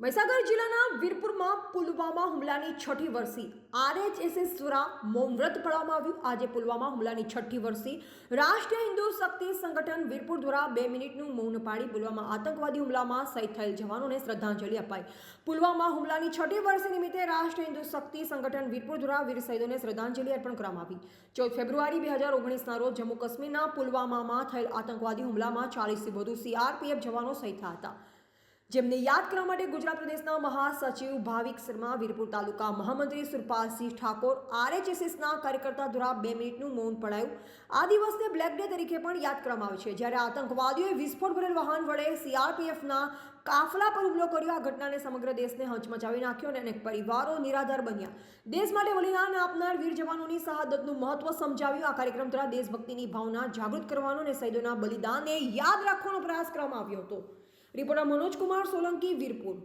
મહીસાગર જિલ્લાના વીરપુરમાં પુલવામા હુમલાની છઠ્ઠી વર્ષી આરએચએસએસ દ્વારા મૌન વ્રત પાળવામાં આવ્યું. આજે પુલવામા હુમલાની છઠ્ઠી વર્ષી રાષ્ટ્રીય હિન્દુ શક્તિ સંગઠન વીરપુર દ્વારા બે મિનિટનું મૌન પાડી પુલવામા આતંકવાદી હુમલામાં શહીદ થયેલ જવાનોને શ્રદ્ધાંજલિ અપાઈ. પુલવામા હુમલાની છઠ્ઠી વર્ષી નિમિત્તે રાષ્ટ્રીય હિન્દુ શક્તિ સંગઠન વીરપુર દ્વારા વીર શહીદોને શ્રદ્ધાંજલિ અર્પણ કરવામાં આવી. ચૌદ ફેબ્રુઆરી બે હજાર ઓગણીસના રોજ જમ્મુ કાશ્મીરના પુલવામામાં થયેલ આતંકવાદી હુમલામાં ચાલીસથી વધુ સીઆરપીએફ જવાનો શહીદ થયા હતા. જેમને યાદ કરવા માટે ગુજરાત પ્રદેશના મહાસચિવ ભાવિક શર્મા, વીરપુર તાલુકા મહામંત્રી સુરપાલસિંહ ઠાકોર, આરએચએસએસના કાર્યકર્તા દ્વારા બે મિનિટનું મૌન પડાયું. આ દિવસને બ્લેક ડે તરીકે પણ યાદ કરવામાં આવે છે. જ્યારે આતંકવાદીઓએ વિસ્ફોટ ભરેલ વાહન વડે સીઆરપીએફના કાફલા પર હુમલો કર્યો. આ ઘટનાને સમગ્ર દેશને હચમચાવી નાખ્યો અને અનેક પરિવારો નિરાધાર બન્યા. દેશ માટે બલિદાન આપનાર વીર જવાનોની શહાદતનું મહત્વ સમજાવ્યું. આ કાર્યક્રમ દ્વારા દેશભક્તિની ભાવના જાગૃત કરવાનો અને શહીદોના બલિદાનને યાદ રાખવાનો પ્રયાસ કરવામાં આવ્યો હતો. રિપોર્ટર મનોજ કુમાર સોલંકી વીરપુર.